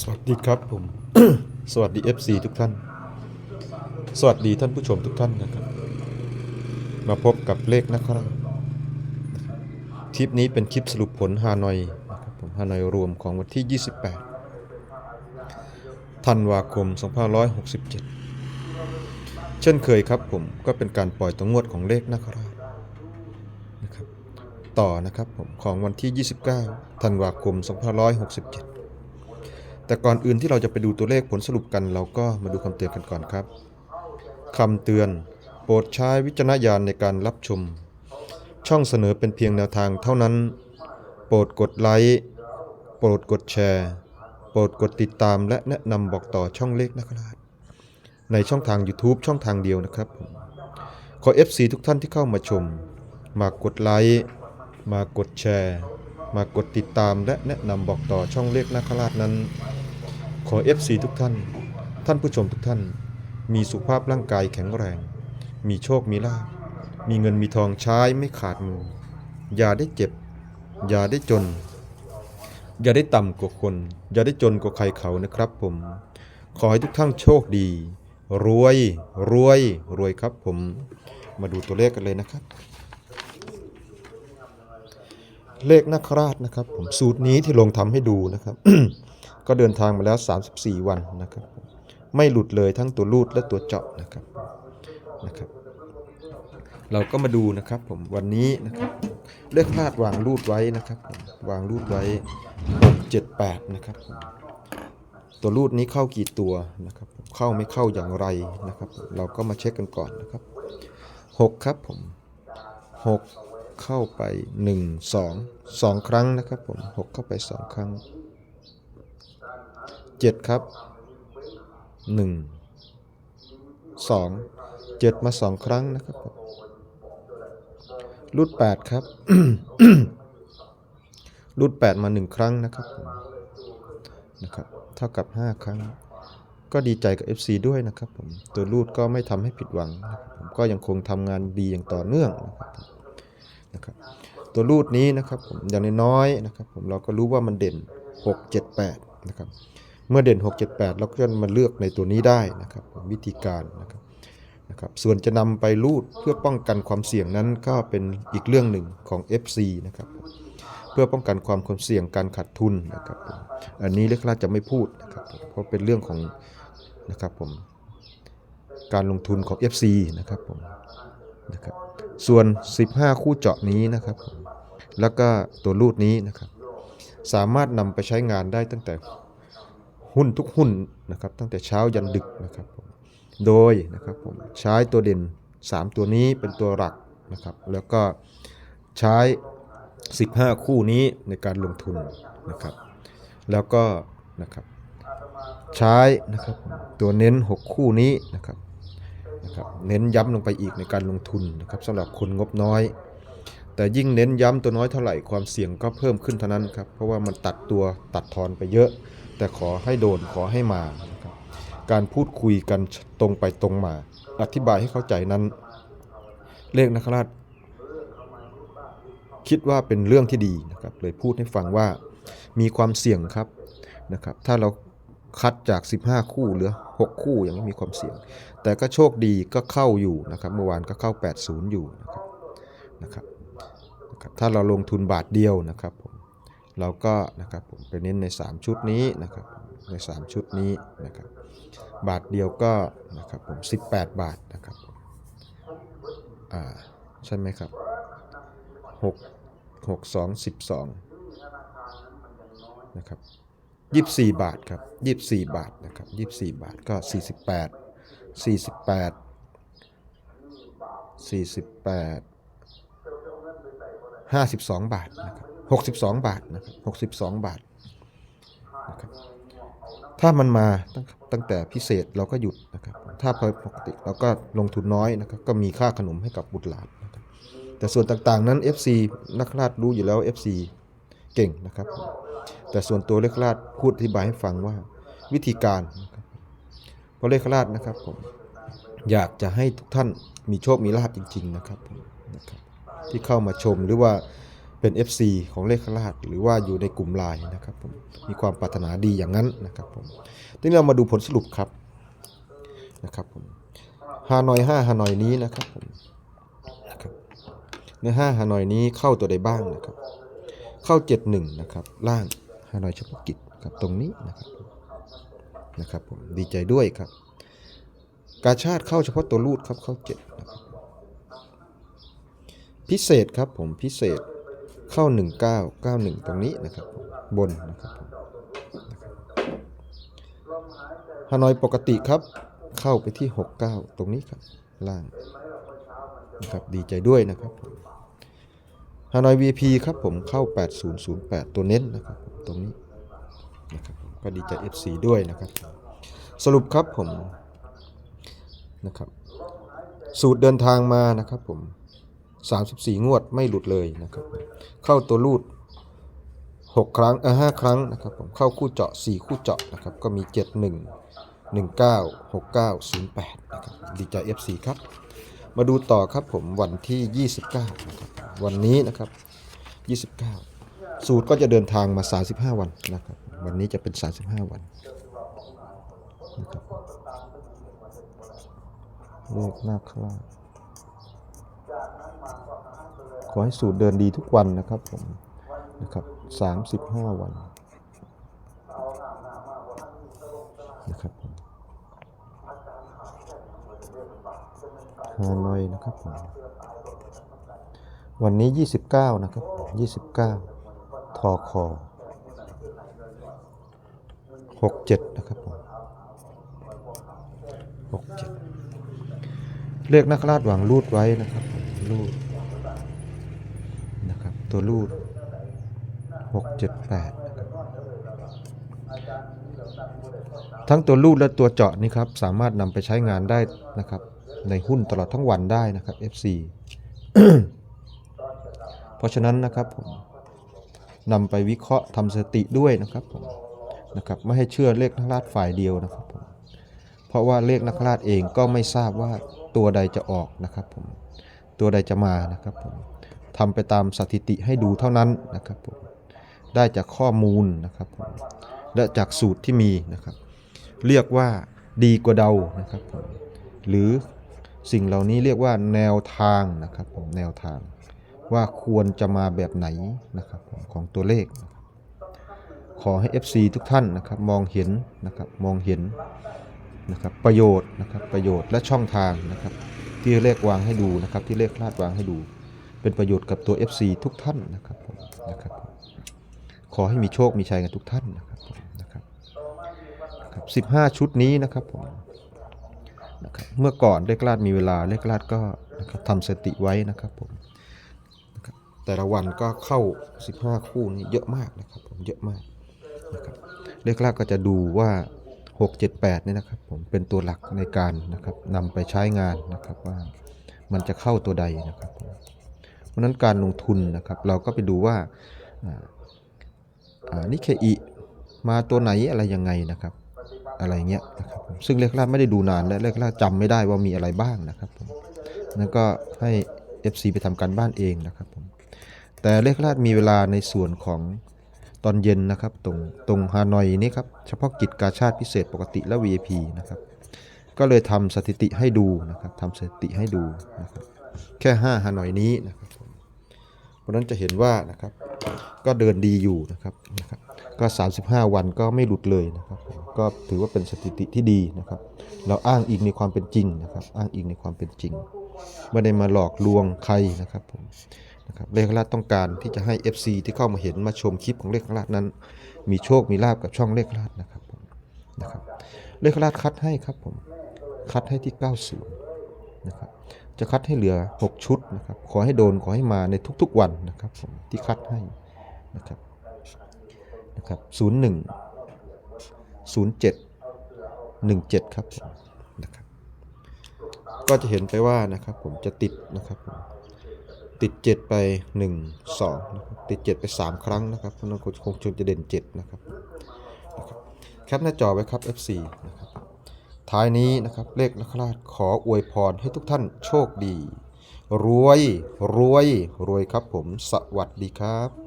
สวัสดีครับผม สวัสดี FC ทุกท่าน สวัสดีท่านผู้ชมทุกท่านนะครับ มาพบกับเลขนะครับคลิปนี้เป็นคลิปสรุปผลฮานอยนะครับผมฮานอยรวมของวันที่ 28 ธันวาคม 2567 เช่นเคยครับผมก็เป็นการปล่อยตัวงวดของเลขนะครับนะครับ ต่อนะครับผมของวันที่ 29 ธันวาคม 2567 แต่ก่อนอื่นที่เราจะไปดูตัวเลขผลสรุปกันเราก็มาดูคำเตือนกันก่อนครับคำเตือน โปรดใช้วิจารณญาณในการรับชม ช่องเสนอเป็นเพียงแนวทางเท่านั้น โปรดกดไลค์โปรดกดแชร์ โปรดกดติดตามและแนะนำบอกต่อช่องเลขนะครับในช่องทาง YouTube ช่องทางเดียวนะครับ ขอ FC ทุกท่านที่เข้ามาชม มากดไลค์มากดแชร์ มากดติดตามและแนะนำบอกต่อช่องเลขนาคราชนั้น อ FC ทุกท่าน ท่านผู้ชมทุกท่าน มีสุขภาพร่างกายแข็งแรง มีโชคมีลาภมีเงินมีทองใช้ไม่ขาดมือ อย่าได้เจ็บ อย่าได้จน อย่าได้ต่ำกว่าคน อย่าได้จนกว่าใครเขานะครับผม ขอให้ทุกท่านโชคดี รวยรวยรวยครับผม มาดูตัวเลขกันเลยนะครับ เลขนาคราชนะครับ ผมสูตรนี้ที่ลงทำให้ดูนะครับ ก็เดินทางมาแล้ว 34 วันนะครับ ไม่หลุดเลยทั้งตัวรูดและตัวเจาะนะครับนะครับ เราก็มาดูนะครับผมวันนี้นะครับเลขคลาดวางรูดไว้นะครับวางรูดไว้6 7 8 นะครับ ตัวรูดนี้เข้ากี่ตัวนะครับ เข้าไม่เข้าอย่างไรนะครับ เราก็มาเช็คกันก่อนนะครับ 6 ครับผม 6 เข้าไป 1 2 2 ครั้งนะครับผม 6 เข้าไป 2 ครั้ง 7ครับ1 2 7มา2ครั้งนะครับรูด8ครับรูด8มา1ครั้งนะครับนะครับ เท่ากับ5ครั้ง ก็ดีใจกับ FC ด้วยนะครับผมตัวรูดก็ไม่ทำให้ผิดหวังนะครับผมก็ยังคงทำงานดีอย่างต่อเนื่องนะครับนะครับตัวรูดนี้นะครับผมอย่างน้อยๆนะครับผมเราก็รู้ว่ามันเด่น 6 7 8นะครับ เมื่อเด่น 6 7 8 เราก็จะมาเลือกในตัวนี้ได้นะครับวิธีการนะครับนะครับส่วนจะนำไปรูดเพื่อป้องกันความเสี่ยงนั้นก็เป็นอีกเรื่องหนึ่งของ FC นะครับเพื่อป้องกันความความเสี่ยงการขาดทุนนะครับอันนี้เลขราจะไม่พูดนะครับเพราะเป็นเรื่องของนะครับผมการลงทุนของ FC นะครับผมนะครับส่วน 15 คู่เจาะนี้นะครับแล้วก็ตัวรูดนี้นะครับสามารถนำไปใช้งานได้ตั้งแต่ หุ้นทุกหุ้นนะครับตั้งแต่เช้ายันดึกนะครับผมโดยนะครับผมใช้ตัวเด่น 3 ตัวนี้เป็นตัวหลักนะครับแล้วก็ใช้ 15 คู่นี้ในการลงทุนนะครับแล้วก็นะครับใช้นะครับตัวเน้น 6 คู่นี้นะครับนะครับเน้นย้ำลงไปอีกในการลงทุนนะครับสำหรับคนงบน้อย แต่ยิ่งเน้นย้ำตัวน้อยเท่าไหร่ความเสี่ยงก็เพิ่มขึ้นเท่านั้นครับเพราะว่ามันตัดตัวตัดทอนไปเยอะ แต่ขอให้โดนขอให้มานะครับการพูดคุยกันตรงไปตรงมา อธิบายให้เข้าใจนั้น เลขนักราชคิดว่าเป็นเรื่องที่ดีนะครับเลยพูดให้ฟังว่ามีความเสี่ยงครับนะครับ ถ้าเราคัดจาก 15 คู่เหลือ 6 คู่ยังไม่มีความเสี่ยง แต่ก็โชคดีก็เข้าอยู่นะครับ เมื่อวานก็เข้า 80 อยู่นะครับนะครับนะครับถ้าเราลงทุนบาทเดียวนะครับผม เราก็นะครับผมไปเน้นใน 3 ชุดนี้นะครับใน 3 ชุดนี้นะครับบาทเดียวก็นะครับผม18 บาทนะครับอ่าใช่ไหมครับ 6 6 2 12นะครับ24 บาทครับ24 บาทนะครับ24 บาทก็ 48 48 48 52 บาทนะครับ 62 บาทนะครับ62 บาทนะครับถ้ามันมาตั้งตั้งแต่พิเศษเราก็หยุดนะครับ ถ้าปกติเราก็ลงทุนน้อยนะครับก็มีค่าขนมให้กับบุตรหลานนะครับแต่ส่วนต่างๆนั้น FC นักราชรู้อยู่แล้ว FC เก่งนะครับ แต่ส่วนตัวเลขราชพูดอธิบายให้ฟังว่าวิธีการนะครับเพราะเลขราชนะครับผมอยากจะให้ทุกท่านมีโชคมีลาภจริง ๆ นะครับนะครับ ที่เข้ามาชมหรือว่า เป็น FC ของเลขราช หรือว่าอยู่ในกลุ่มไลน์นะครับผมมีความปรารถนาดีอย่างนั้นนะครับผมทีนี้เรามาดูผลสรุปครับนะครับผมฮานอย5ฮานอยนี้นะครับผมนะครับใน5ฮานอยนี้เข้าตัวใดบ้างนะครับ เข้า71นะครับล่างฮานอยเฉพาะกิจครับตรงนี้นะครับนะครับผมดีใจด้วยครับ กาชาติเข้าเฉพาะตัวรูดครับเข้า7นะครับพิเศษครับผมพิเศษ เข้า 1991 ตรงนี้นะครับ บนนะครับฮานอยปกติครับ เข้าไปที่ 69 ตรงนี้ครับ ล่างนะครับดีใจด้วยนะครับฮานอย VP ครับผมเข้า 8008 ตัวเน้นนะครับ ตรงนี้นะครับก็ดีใจ FC ด้วยนะครับ สรุปครับผมนะครับ สูตรเดินทางมานะครับผม 34 งวดไม่หลุดเลยนะครับ เข้าตัวรูด 6 ครั้งเออ5ครั้งนะครับผมเข้าคู่เจาะ 4 คู่เจาะนะครับก็มี 71 19 69 08นะครับดีใจ FC ครับ มาดูต่อครับผมวันที่ 29นะครับวันนี้นะครับ 29 สูตรก็จะเดินทางมา 35 วันนะครับ วันนี้จะเป็น 35 วันนะครับเลขหน้าคลาด ขอให้สูตรเดินดีทุกวันนะครับผมนะครับสามสิบห้าวันนะครับผมฮานอยนะครับผมวันนี้ยี่สิบเก้านะครับยี่สิบเก้าทอคอหกเจ็ดนะครับผมหกเจ็ดเลขนักราชหวังรูดไว้นะครับรูด ตัวรูด6 7 8 ทั้งตัวรูดและตัวเจาะนี่ครับ สามารถนำไปใช้งานได้นะครับ ในหุ้นตลอดทั้งวันได้นะครับ FC เพราะฉะนั้นนะครับผมนำไปวิเคราะห์ทำสติด้วยนะครับผมนะครับไม่ให้เชื่อเลขนักราชฝ่ายเดียวนะครับผมเพราะว่าเลขนักราชเองก็ไม่ทราบว่าตัวใดจะออกนะครับผมตัวใดจะมานะครับผม ทำไปตามสถิติให้ดูเท่านั้นนะครับผมได้จากข้อมูลนะครับผมและจากสูตรที่มีนะครับ เรียกว่าดีกว่าเดานะครับผมหรือสิ่งเหล่านี้เรียกว่าแนวทางนะครับผมแนวทางว่าควรจะมาแบบไหนนะครับของตัวเลข ขอให้ FC ทุกท่านนะครับมองเห็นนะครับมองเห็นนะครับประโยชน์นะครับประโยชน์และช่องทางนะครับที่เลขวางให้ดูนะครับที่เลขคลาดวางให้ดู เป็นประโยชน์กับตัว FC ทุกท่านนะครับผมนะครับขอให้มีโชคมีชัยกันทุกท่านนะครับผมนะครับนะครับ15ชุดนี้นะครับผมนะครับเมื่อก่อนเลขลาดมีเวลาเลขลาดก็นะครับทำสติไว้นะครับผมนะครับแต่ละวันก็เข้า 15 คู่นี้เยอะมากนะครับผมเยอะมากนะครับเลขลาดก็จะดูว่า 6 7 8เนี่ยนะครับผมเป็นตัวหลักในการนะครับนำไปใช้งานนะครับว่ามันจะเข้าตัวใดนะครับผม เพราะนั้นการลงทุนนะครับ เราก็ไปดูว่านิเคอิมาตัวไหนอะไรยังไงนะครับ อะไรเงี้ยนะครับซึ่งเลขลาดไม่ได้ดูนานและเลขลาดจำไม่ได้ว่ามีอะไรบ้างนะครับผมนั่นก็ให้ FC ไปทำการบ้านเองนะครับผมแต่เลขลาดมีเวลาในส่วนของตอนเย็นนะครับตรงตรงฮานอยนี่ครับเฉพาะกิจกาชาติพิเศษปกติและ VIP นะครับก็เลยทำสถิติให้ดูนะครับทำสถิติให้ดูนะครับแค่ 5 ฮานอยนี้นะครับ เพราะนั้นจะเห็นว่านะครับก็เดินดีอยู่นะครับนะครับก็ 35 วันก็ไม่หลุดเลยนะครับ ก็ถือว่าเป็นสถิติที่ดีนะครับ เราอ้างอิงในความเป็นจริงนะครับ อ้างอิงในความเป็นจริง ไม่ได้มาหลอกลวงใครนะครับผมนะครับเลขราชต้องการที่จะให้ FC ที่เข้ามาเห็นมาชมคลิปของเลขราชนั้น มีโชคมีลาบกับช่องเลขราชนะครับนะครับเลขราชคัดให้ครับผมคัดให้ที่ 90 นะครับจะคัดให้เหลือ 6 ชุดนะครับขอให้โดนขอให้มาในทุกๆวันนะครับผมที่คัดให้นะครับนะครับ01 07 17ครับผมนะครับก็จะเห็นไปว่านะครับผมจะติดนะครับผมติด 7 ไป 1 2นะครับติด 7 ไป 3 ครั้งนะครับเพราะนั้นคงจะเด่น7นะครับนะครับแคปหน้าจอไว้ครับ FC นะครับ ท้ายนี้นะครับเลขนักราชขออวยพรให้ทุกท่านโชคดี รวยรวยรวยครับผม สวัสดีครับ